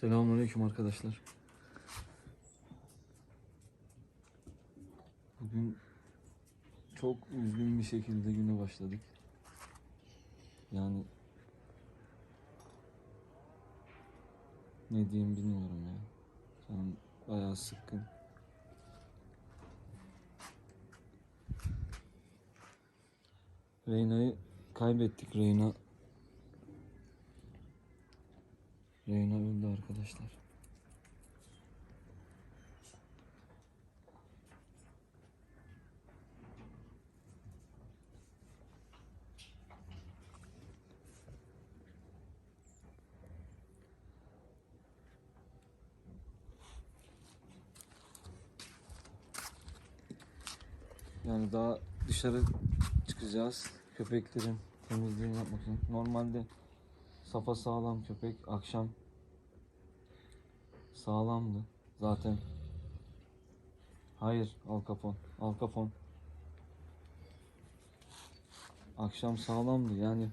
Selamünaleyküm arkadaşlar. Bugün çok üzgün bir şekilde güne başladık. Yani ne diyeyim bilmiyorum ya. Canım bayağı sıkkın. Reyna'yı kaybettik. Reyna Reyna öldü arkadaşlar. Yani daha dışarı çıkacağız. Köpeklerin temizliğini yapmak için. Normalde safa sağlam köpek akşam sağlamdı zaten. Hayır Al Capone. Akşam sağlamdı yani.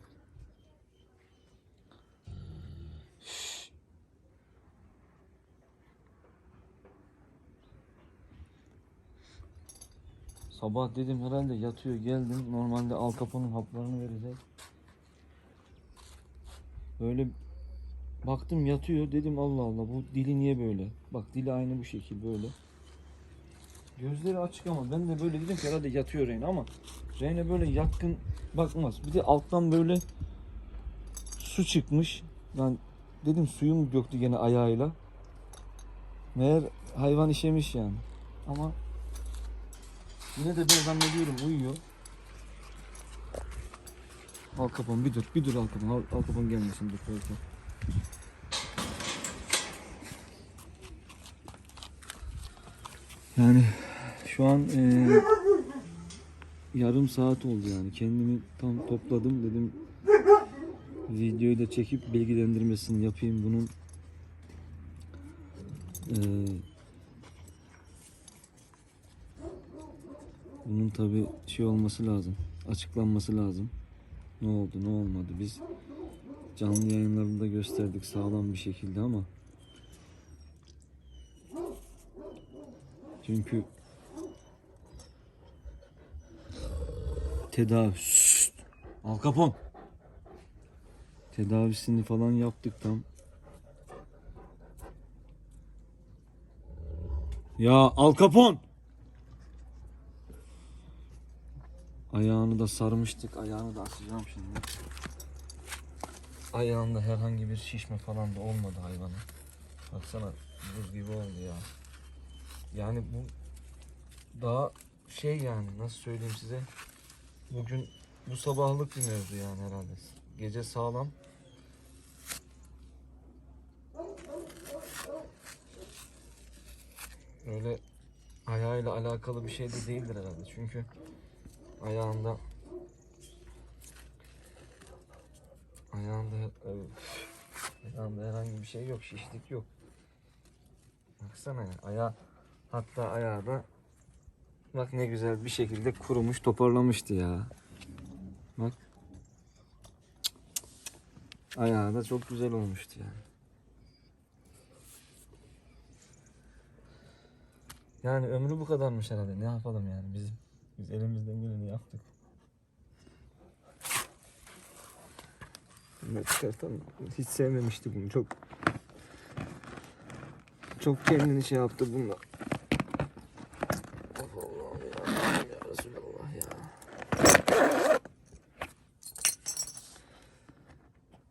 Sabah dedim herhalde yatıyor geldim. Normalde Al haplarını vereceğiz. Böyle baktım yatıyor dedim Allah Allah bu dili niye böyle? Bak dili aynı bu şekil böyle. Gözleri açık ama ben de böyle dedim ki herhalde yatıyor Reyna ama Reyna böyle yatkın bakmaz. Bir de alttan böyle su çıkmış. Ben dedim suyu mu döktü gene ayağıyla. Meğer hayvan işemiş yani. Ama yine de ben zannediyorum uyuyor. Al kapağını bir dur, bir dur al kapağını. Al, al kapağını gelmesin dur belki. Yani şu an eee, yarım saat oldu yani. Kendimi tam topladım dedim. Videoyu da çekip bilgilendirmesini yapayım bunun. Eee bunun tabi şey olması lazım. Açıklanması lazım. Ne oldu ne olmadı biz canlı yayınlarında gösterdik sağlam bir şekilde ama çünkü tedavi Şşt! Al Capone tedavisini falan yaptık tam ya Al Capone Ayağını da sarmıştık. Ayağını da açacağım şimdi. Ayağında herhangi bir şişme falan da olmadı hayvanın. Baksana buz gibi oldu ya. Yani bu daha şey yani nasıl söyleyeyim size. Bugün bu sabahlık bir mevzu yani herhalde. Gece sağlam. Öyle ayağıyla alakalı bir şey de değildir herhalde. Çünkü ayağında ayağında ayağında herhangi bir şey yok şişlik yok baksana ya ayağı hatta ayağı da bak ne güzel bir şekilde kurumuş toparlamıştı ya bak ayağı da çok güzel olmuştu yani yani ömrü bu kadarmış herhalde ne yapalım yani bizim biz elimizden geleni yaptık. Bunu çıkartalım. Hiç sevmemişti bunu. Çok çok kendini şey yaptı bununla. Allah'ım ya, ya Resulallah ya.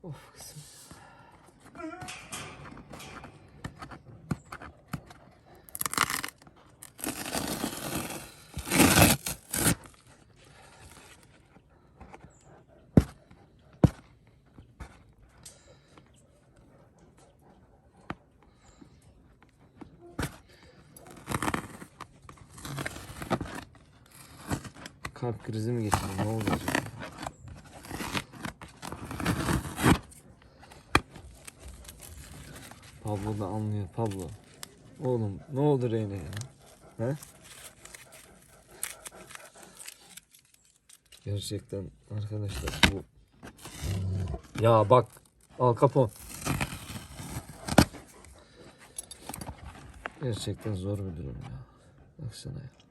Of kızım. Kalp krizi mi geçirdi? Ne oldu acaba? Pablo da anlıyor. Pablo. Oğlum ne oldu Reyna ya? He? Gerçekten arkadaşlar bu. Ya bak Al Capone. Gerçekten zor bir durum ya. Baksana ya.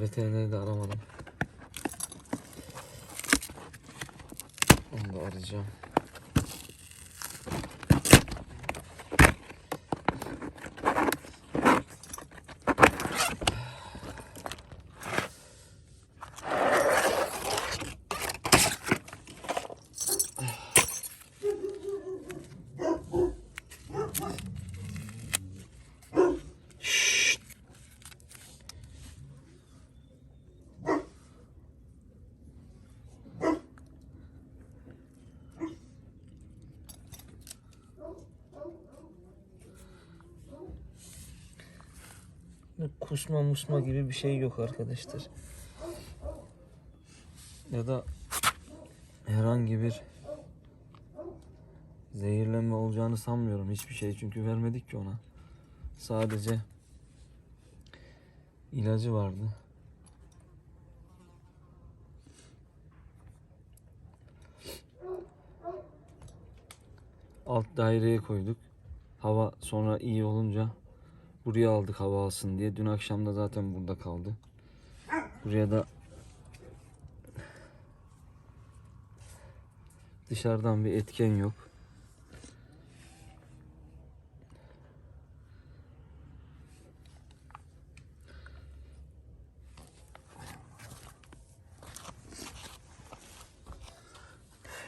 Veterineri de aramadım. Onu da arayacağım. Kusma musma gibi bir şey yok arkadaşlar. Ya da herhangi bir zehirlenme olacağını sanmıyorum hiçbir şey çünkü vermedik ki ona. Sadece ilacı vardı. Alt daireye koyduk. Hava sonra iyi olunca buraya aldık hava alsın diye. Dün akşam da zaten burada kaldı. Buraya da dışarıdan bir etken yok.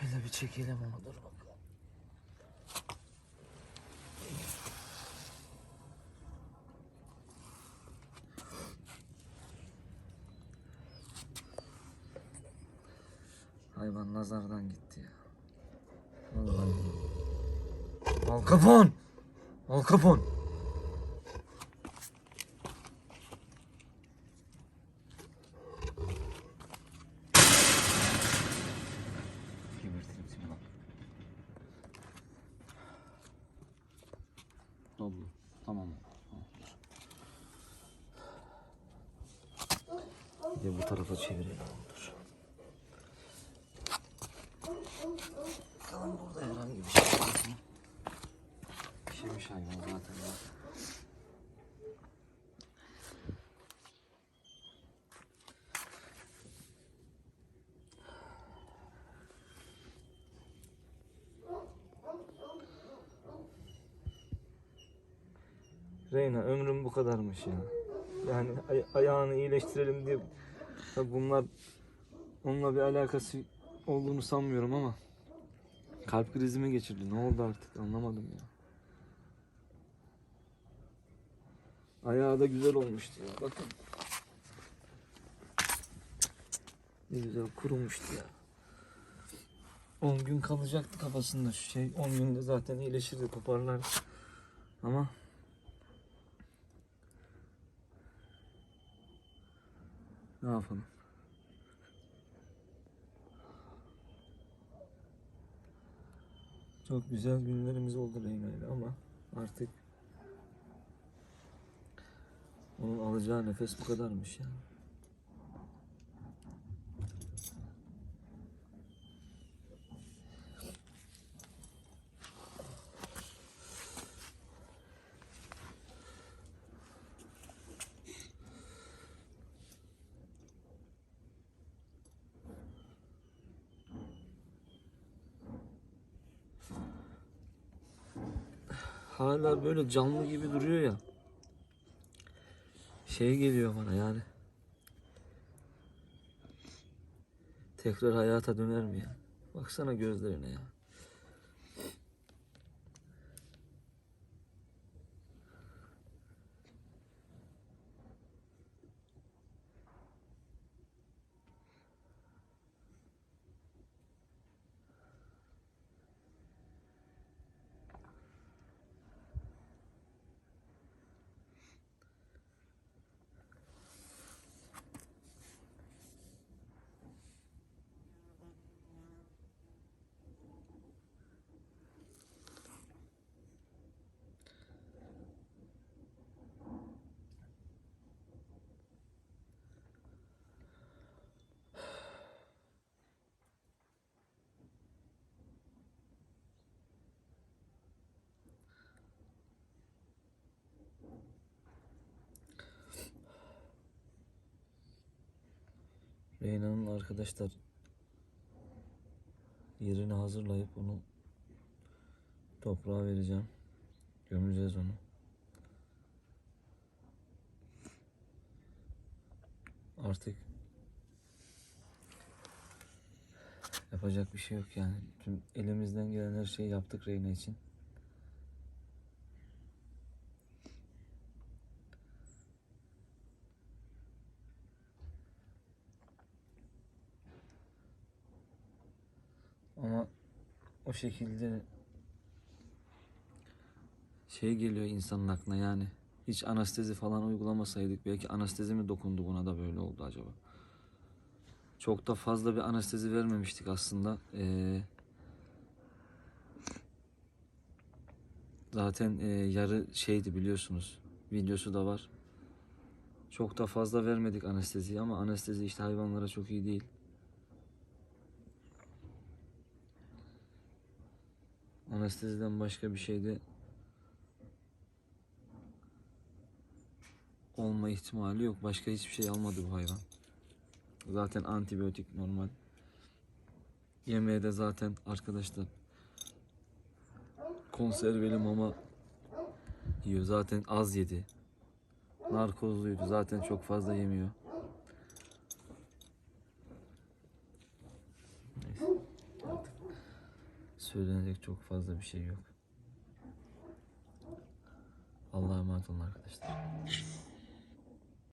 Şöyle bir çekelim ama dur bakalım. Hayvan nazardan gitti ya. Vallahi. Al Capone! Al bak. Doblo. Tamam. Bir de bu tarafa çevirelim. Dur. Bakalım burada herhangi bir şey var mı? Pişirmiş hayvan zaten ya. Reyna ömrüm bu kadarmış ya. Yani ay- ayağını iyileştirelim diye Tabii bunlar onunla bir alakası olduğunu sanmıyorum ama kalp krizi mi geçirdi? Ne oldu artık anlamadım ya. Ayağı da güzel olmuştu ya. Bakın. Ne güzel kurumuştu ya. 10 gün kalacaktı kafasında şu şey. 10 günde zaten iyileşirdi toparlar. Ama ne yapalım? Çok güzel günlerimiz oldu Reyna ile ama artık onun alacağı nefes bu kadarmış ya. Hala böyle canlı gibi duruyor ya. Şey geliyor bana yani. Tekrar hayata döner mi ya? Baksana gözlerine ya. Reyna'nın arkadaşlar yerini hazırlayıp onu toprağa vereceğim. Gömeceğiz onu. Artık yapacak bir şey yok yani. Tüm elimizden gelen her şeyi yaptık Reyna için. Ama o şekilde şey geliyor insanın aklına yani hiç anestezi falan uygulamasaydık belki anestezi mi dokundu buna da böyle oldu acaba? Çok da fazla bir anestezi vermemiştik aslında. Ee, zaten e, yarı şeydi biliyorsunuz. Videosu da var. Çok da fazla vermedik anesteziyi ama anestezi işte hayvanlara çok iyi değil. Anesteziden başka bir şey de olma ihtimali yok. Başka hiçbir şey almadı bu hayvan. Zaten antibiyotik normal. Yemeğe de zaten arkadaşlar konserveli mama yiyor. Zaten az yedi. Narkozluydu. Zaten çok fazla yemiyor. Neyse. Artık söylenecek çok fazla bir şey yok. Allah'a emanet olun arkadaşlar.